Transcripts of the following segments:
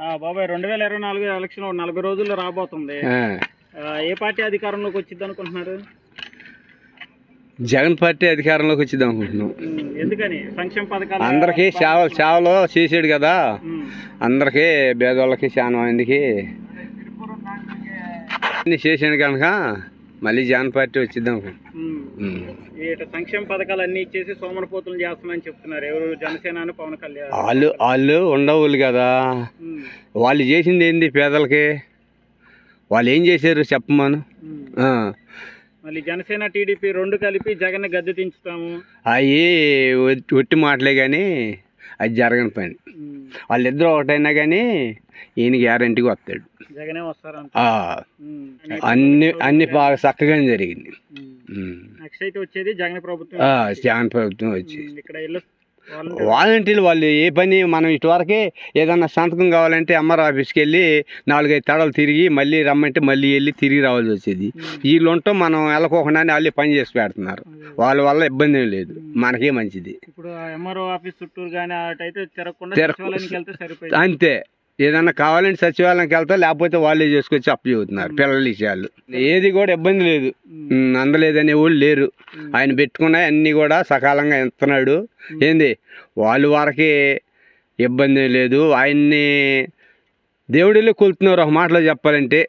బాబాయ్ రెండు వేల ఇరవై నాలుగు ఎలక్షన్ నలభై రోజుల్లో రాబోతుంది. ఏ పార్టీ అధికారంలోకి వచ్చింది అనుకుంటున్నారు? జగన్ పార్టీ అధికారంలోకి వచ్చింది అనుకుంటున్నాం. ఎందుకని? సంక్షేమ పథకాలు అందరికీ సేవలు సేవలు చేసాడు కదా. అందరికీ పేదవాళ్ళకి చాలా మందికి చేసాడు కనుక మళ్ళీ జగన్ పార్టీ వచ్చిద్దాం ఉమ్. సంక్షేమ పథకాలు అన్ని ఇచ్చేసి సోమరపోతులు చేస్తున్నారని చెప్తున్నారు. ఎవరు? జనసేన పవన్ కళ్యాణ్. వాళ్ళు వాళ్ళు ఉండవులు కదా. వాళ్ళు చేసింది ఏంది పేదలకి? వాళ్ళు ఏం చేశారు చెప్పమను. మళ్ళీ జనసేన టీడీపీ రెండు కలిపి జగన్ గద్దె దించుతాము. అవి ఒట్టి- మాటలే కానీ అది జరగని పని. వాళ్ళిద్దరూ ఒకటైనా కానీ ఈయన గ్యారంటీగా వస్తాడు. జగనే ఉమ్. అన్ని అన్ని బాగా చక్కగానే జరిగింది. నెక్స్ట్ అయితే వచ్చేది జగన్ ప్రభుత్వం జగన్ ప్రభుత్వం వచ్చి ఉమ్, ఇక్కడ ఇల్లు వాలంటీర్లు వాళ్ళు ఏ పని మనం ఇటువరకే ఏదన్నా సంతకం కావాలంటే ఎంఆర్ ఆఫీస్కి వెళ్ళి నాలుగైదు తడలు తిరిగి మళ్ళీ రమ్మంటే మళ్ళీ వెళ్ళి తిరిగి రావాల్సి వచ్చేది. వీళ్ళు ఉంటాం మనం వెళ్ళకోకుండానే వాళ్ళే పని చేసి పెడుతున్నారు. వాళ్ళ వల్ల ఇబ్బంది ఏం లేదు. మనకే మంచిది. ఇప్పుడు ఎంఆర్ఓ ఆఫీస్ చుట్టూరు కానీ అటైతే తిరగకుండా అంతే. ఏదన్నా కావాలంటే సచివాలయంకి వెళ్తా లేకపోతే వాళ్ళే చేసుకొచ్చి అప్పు చెబుతున్నారు పిల్లల విషయాలు. ఏది కూడా ఇబ్బంది లేదు. అందలేదనే వాళ్ళు లేరు. ఆయన పెట్టుకున్నాయి అన్నీ కూడా సకాలంగా ఇస్తున్నాడు ఏంది? వాళ్ళు వరకే ఇబ్బంది లేదు. ఆయన్ని దేవుడిలో కొలుతున్నారు ఒక మాటలో చెప్పాలంటే.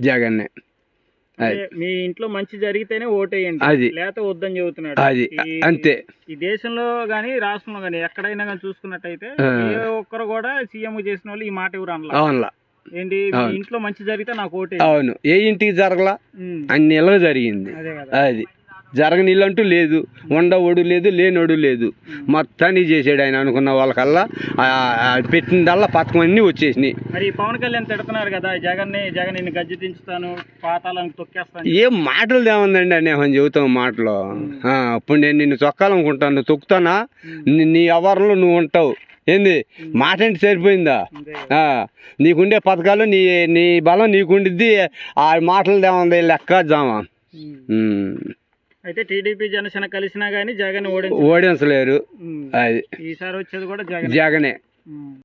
జగన్నే. మీ ఇంట్లో మంచి జరిగితేనే ఓటేయండి. అది. లేకపోతే వద్దని చెబుతున్నాడు. అది. అంతే. ఈ దేశంలో గానీ రాష్ట్రంలో గానీ ఎక్కడైనా కానీ చూసుకున్నట్టయితే. ఏ ఒక్కరు కూడా సీఎం చేసిన వాళ్ళు ఈ మాట ఎవరు అనలా? అవునులా. ఏంటి? మీ. ఇంట్లో మంచి జరిగితే నాకు ఓటే అవును. ఏ ఇంటికి జరగలా? అన్ని జరిగింది. అదే కదా. అది. జరగని ఇల్లు అంటూ లేదు ఉండవడు లేదు లేనోడు లేదు. మొత్తాన్ని చేసాడు ఆయన అనుకున్న వాళ్ళకల్లా. పెట్టినదల్లా పథకం అన్నీ వచ్చేసినాయి. మరి ఈ పవన్ కళ్యాణ్ తిడుతున్నారు కదా జగన్ని జగన్ నిన్ను గజ్జి దించుతాను పాతాలను తొక్కేస్తాను. ఏం మాటలు దేముందండి అని నేను చెబుతాం మాటలు. ఆ, ఇప్పుడు నేను నిన్ను తొక్కాలనుకుంటాను తొక్కుతానా? నీ- అవరంలో నువ్వు ఉంటావు. ఏంది? మాట అంటే సరిపోయిందా? నీకుండే పథకాలు నీ నీ బలం నీకుండిద్ది. ఆ మాటలు దేముంది లెక్క జామా. అయితే టీడీపీ జనసేన కలిసినా గానీ జగన్ ఓడించ ఓడించలేరు. అది. ఈసారి వచ్చేది కూడా జగన్. జగనే.